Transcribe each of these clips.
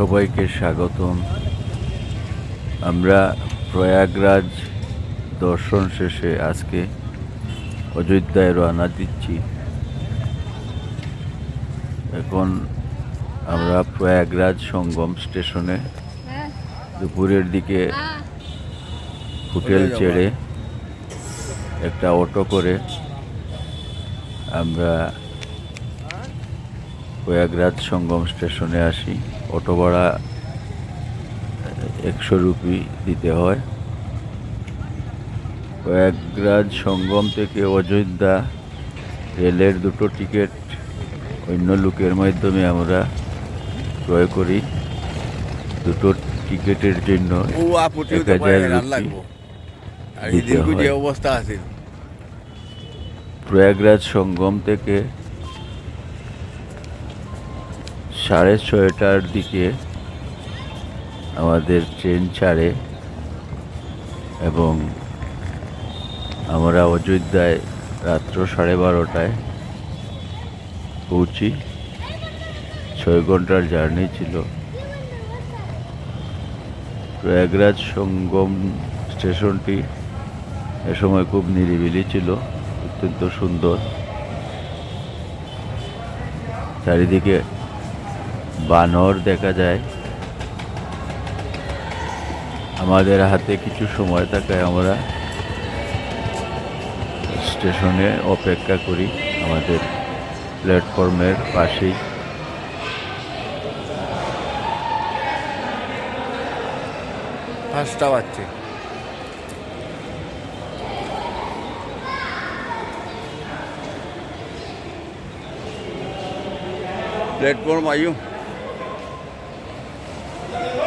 সবাইকে স্বাগতম। আমরা প্রয়াগরাজ দর্শন শেষে আজকে অযোধ্যায় রওনা দিচ্ছি। এখন আমরা প্রয়াগরাজ সঙ্গম স্টেশনে দুপুরের দিকে হোটেল ছেড়ে একটা অটো করে আমরা প্রয়াগরাজ সঙ্গম স্টেশনে আসি। অটো ভাড়া একশো রুপি দিতে হয়। প্রয়াগরাজ সঙ্গম থেকে অযোধ্যা রেলের দুটো টিকিট অন্য লোকের মাধ্যমে আমরা ক্রয় করি। দুটো টিকিটের জন্য এক হাজার রুপি দিতে হয়। প্রয়াগরাজ সঙ্গম থেকে সাড়ে ছয়টার দিকে আমাদের ট্রেন ছাড়ে এবং আমরা অযোধ্যায় রাত্র সাড়ে বারোটায় পৌঁছি। ছয় ঘণ্টার জার্নি ছিল। প্রয়াগরাজ সঙ্গম স্টেশনটি এ সময় খুব নিরিবিলি ছিল, অত্যন্ত সুন্দর। চারিদিকে বানর দেখা যায় আমাদের হাতে কিছু সময় থাকায় আমরা স্টেশনে অপেক্ষা করি আমাদের প্ল্যাটফর্মের পাশেই পাঁচটা বাচ্চে प्लेटफॉर्म आयु Yeah.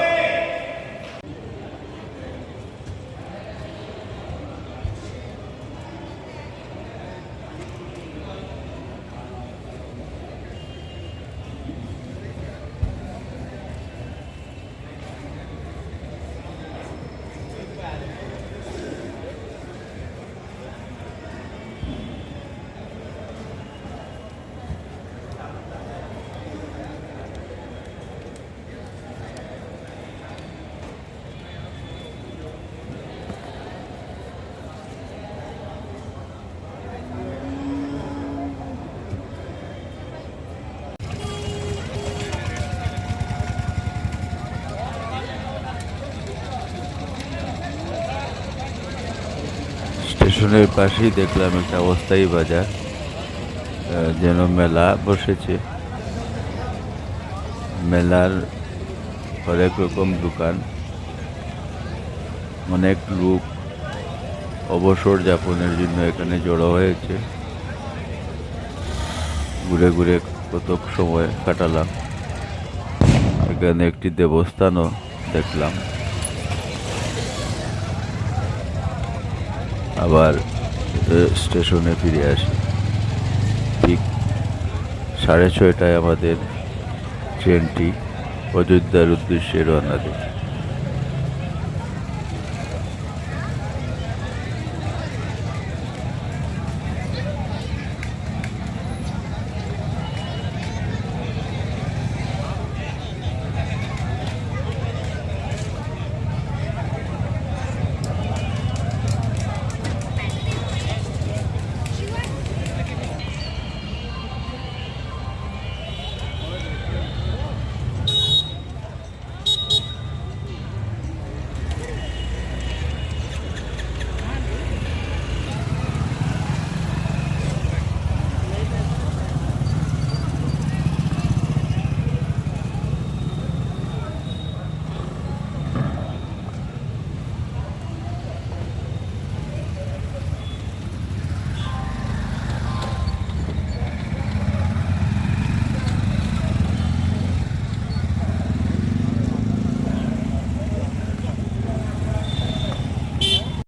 স্টেশনের পাশেই দেখলাম একটা অস্থায়ী বাজার যেন মেলা বসেছে। মেলার হরেক রকম দোকান, অনেক লোক, অবসর যাপনের জন্য এখানে জড়ো হয়েছে। ঘুরে ঘুরে কত সময় কাটালাম। এখানে একটি দেবস্থানও দেখলাম। আবার স্টেশনে ফিরে আসি। ঠিক সাড়ে ছয়টায় আমাদের ট্রেনটি অযোধ্যার উদ্দেশ্যে রওনা দেয়।